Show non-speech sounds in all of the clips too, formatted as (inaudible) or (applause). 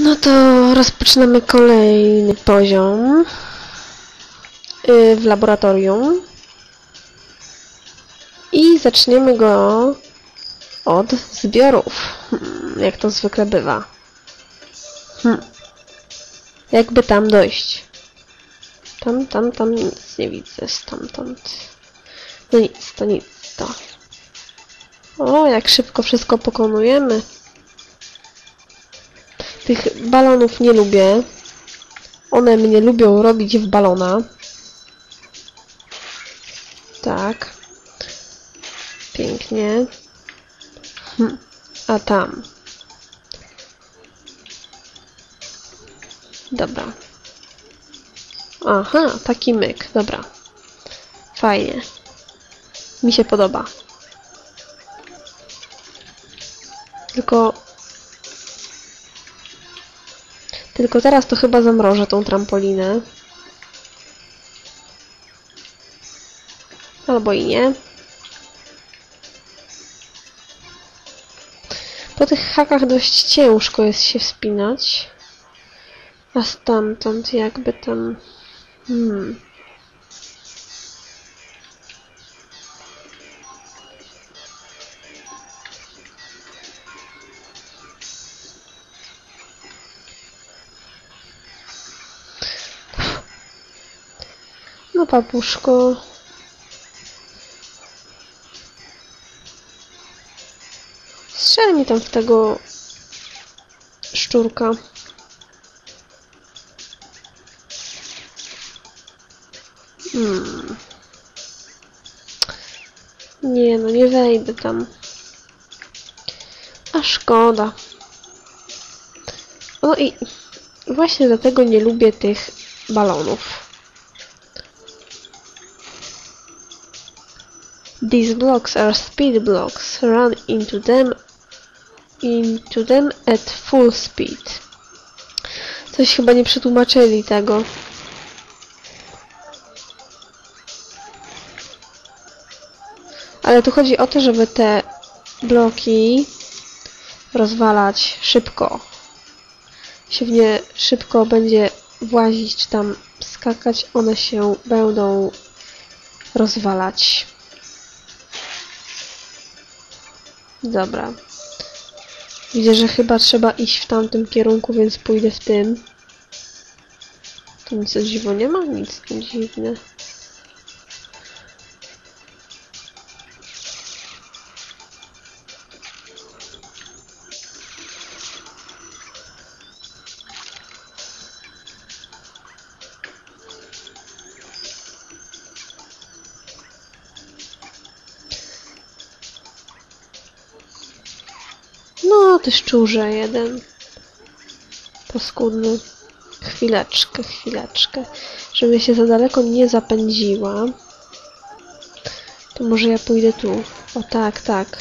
No to rozpoczynamy kolejny poziom yy, w laboratorium. I zaczniemy go od zbiorów, Hmm, jak to zwykle bywa. Hmm. Jakby tam dojść? Tam, tam, tam nic nie widzę, stamtąd. No nic, to nic, to. O, jak szybko wszystko pokonujemy. Tych balonów nie lubię. One mnie lubią robić w balona. Tak. Pięknie. Hm. A tam. Dobra. Aha, taki myk. Dobra. Fajnie. Mi się podoba. Tylko... Tylko teraz to chyba zamrożę tą trampolinę. Albo i nie. Po tych hakach dość ciężko jest się wspinać. A stamtąd jakby tam... Hmm. No papuszko. Strzel mi tam w tego szczurka. Hmm. Nie no, nie wejdę tam. A szkoda. O i właśnie dlatego nie lubię tych balonów. These blocks are speed blocks. Run into them into them at full speed. Coś chyba nie przetłumaczyli tego. Ale tu chodzi o to, żeby te bloki rozwalać szybko. Się w nie szybko będzie włazić, czy tam skakać, one się będą rozwalać. Dobra. Widzę, że chyba trzeba iść w tamtym kierunku, więc pójdę w tym. Tu nic dziwo nie ma? Nic dziwne. Ty szczurze jeden. Paskudny. Chwileczkę, chwileczkę. Żeby się za daleko nie zapędziła. To może ja pójdę tu. O tak, tak.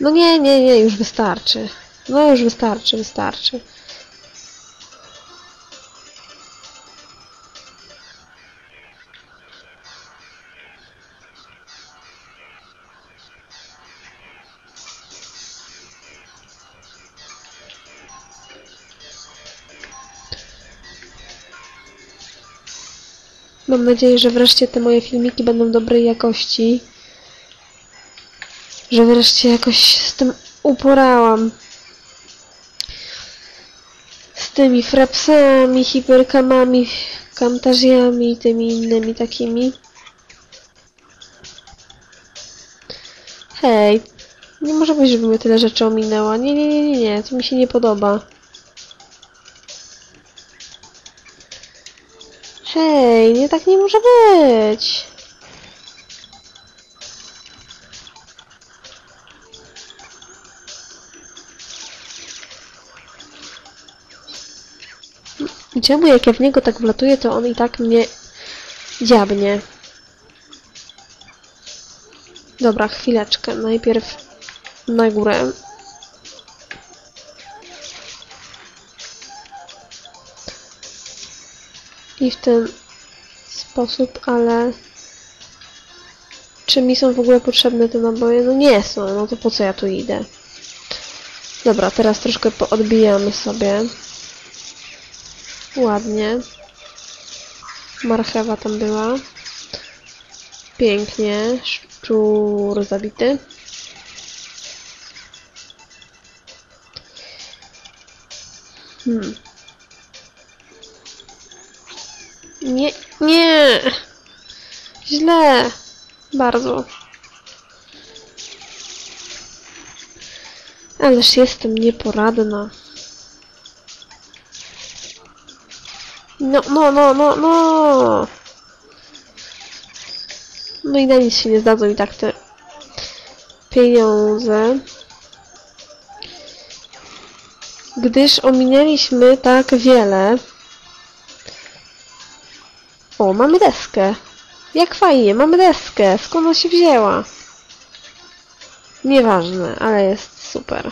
No nie, nie, nie, już wystarczy. No już wystarczy, wystarczy. Mam nadzieję, że wreszcie te moje filmiki będą dobrej jakości. Że wreszcie jakoś z tym uporałam. Z tymi frapsami, hiperkamami, kamtaziami i tymi innymi takimi. Hej, nie może być, żeby mnie tyle rzeczy ominęła. Nie, nie, nie, nie, nie, to mi się nie podoba. Hej, nie tak nie może być. Czemu jak ja w niego tak wlatuję, to on i tak mnie dziabnie. Dobra, chwileczkę. Najpierw na górę. I w ten sposób, ale Czy mi są w ogóle potrzebne te naboje? No nie są, no to po co ja tu idę? Dobra, teraz troszkę poodbijamy sobie. Ładnie. Marchewa tam była. Pięknie. Szczur zabity. Hmm. Nie, nie! Źle! Bardzo. Ależ jestem nieporadna. No, no, no, no, no! No i na nic się nie zdadzą i tak te pieniądze. Gdyż ominęliśmy tak wiele. O, mamy deskę. Jak fajnie, mamy deskę. Skąd ona się wzięła? Nieważne, ale jest super.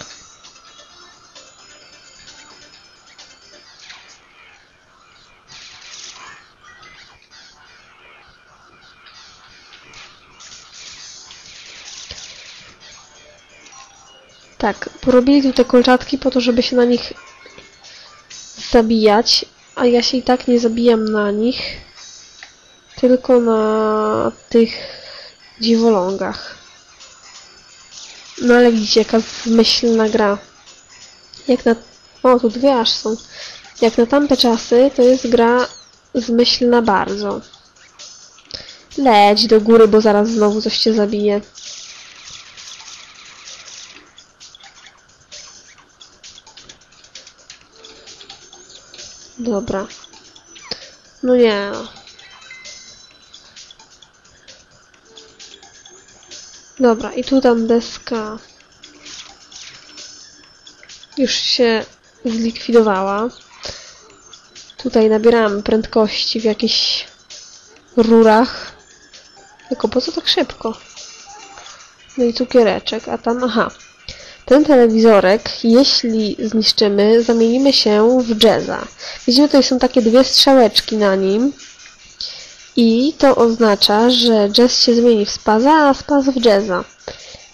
Tak, porobili tu te kolczatki po to, żeby się na nich zabijać, a ja się i tak nie zabijam na nich, tylko na tych dziwolągach. No ale widzicie, jaka zmyślna gra. Jak na... O, tu dwie aż są. Jak na tamte czasy, to jest gra zmyślna bardzo. Leć do góry, bo zaraz znowu coś cię zabije. Dobra. No nie. Dobra, i tu tam deska już się zlikwidowała. Tutaj nabieramy prędkości w jakichś rurach. Tylko po co tak szybko? No i cukiereczek, a tam, aha. Ten telewizorek, jeśli zniszczymy, zamienimy się w jazza. Widzimy, tutaj są takie dwie strzałeczki na nim. I to oznacza, że jazz się zmieni w spaza, a spaz w jazza.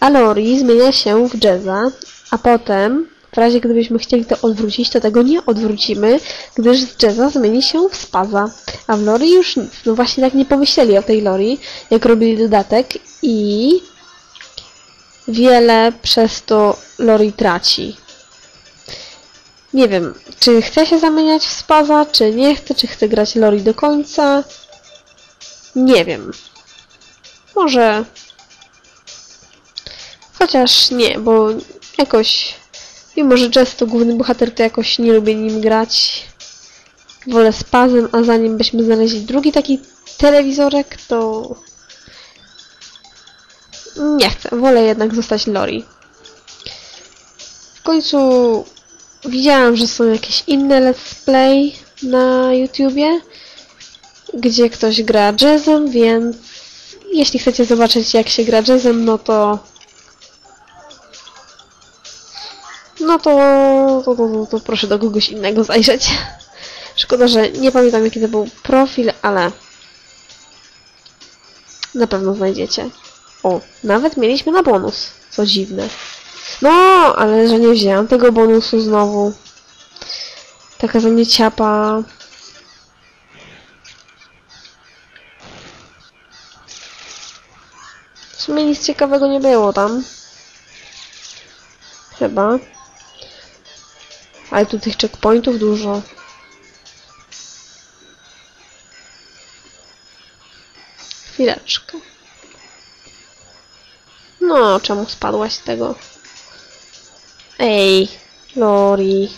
A lori zmienia się w jazza, a potem, w razie gdybyśmy chcieli to odwrócić, to tego nie odwrócimy, gdyż z jazza zmieni się w spaza. A w lori już nic. No właśnie tak nie pomyśleli o tej lori, jak robili dodatek i wiele przez to lori traci. Nie wiem, czy chce się zamieniać w spaza, czy nie chce, czy chce grać lori do końca. Nie wiem. Może... Chociaż nie, bo jakoś... Mimo, że Jess to główny bohater, to jakoś nie lubię nim grać. Wolę z pazem, a zanim byśmy znaleźli drugi taki telewizorek, to... Nie chcę, wolę jednak zostać Lori. W końcu widziałam, że są jakieś inne let's play na YouTubie gdzie ktoś gra jazzem, więc jeśli chcecie zobaczyć jak się gra jazzem, no to no to, to, to, to, proszę do kogoś innego zajrzeć. Szkoda, że nie pamiętam jaki to był profil, ale na pewno znajdziecie. O, nawet mieliśmy na bonus, co dziwne. No, ale że nie wzięłam tego bonusu znowu. Taka za mnie ciapa. Sumie nic ciekawego nie było tam. Chyba. Ale tu tych checkpointów dużo. Chwileczkę. No, czemu spadłaś z tego? Ej, Lori.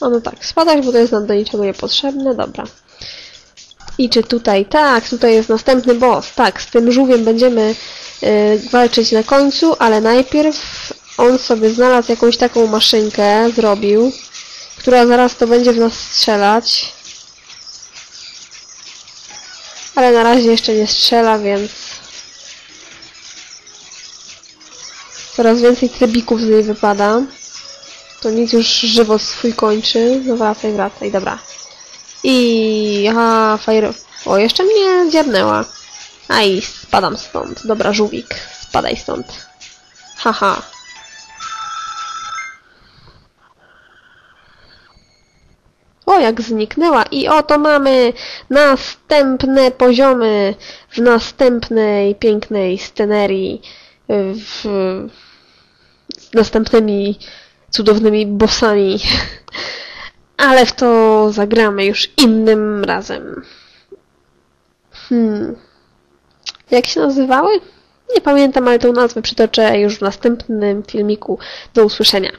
No, no tak, spadać, bo to jest nam do niczego niepotrzebne. Dobra. I czy tutaj, tak, tutaj jest następny boss. Tak, z tym żółwiem będziemy y, walczyć na końcu, ale najpierw on sobie znalazł jakąś taką maszynkę, zrobił, która zaraz to będzie w nas strzelać. Ale na razie jeszcze nie strzela, więc coraz więcej trebików z niej wypada. To nic już żywot swój kończy. No wracaj, wracaj, dobra. I... aha, fire, O, jeszcze mnie dziabnęła. Aj, spadam stąd. Dobra, żółwik, spadaj stąd. Haha. O, jak zniknęła. I oto mamy następne poziomy w następnej pięknej scenerii. W, z następnymi cudownymi bossami. (laughs) Ale w to zagramy już innym razem. Hmm. Jak się nazywały? Nie pamiętam, ale tą nazwę przytoczę już w następnym filmiku. Do usłyszenia.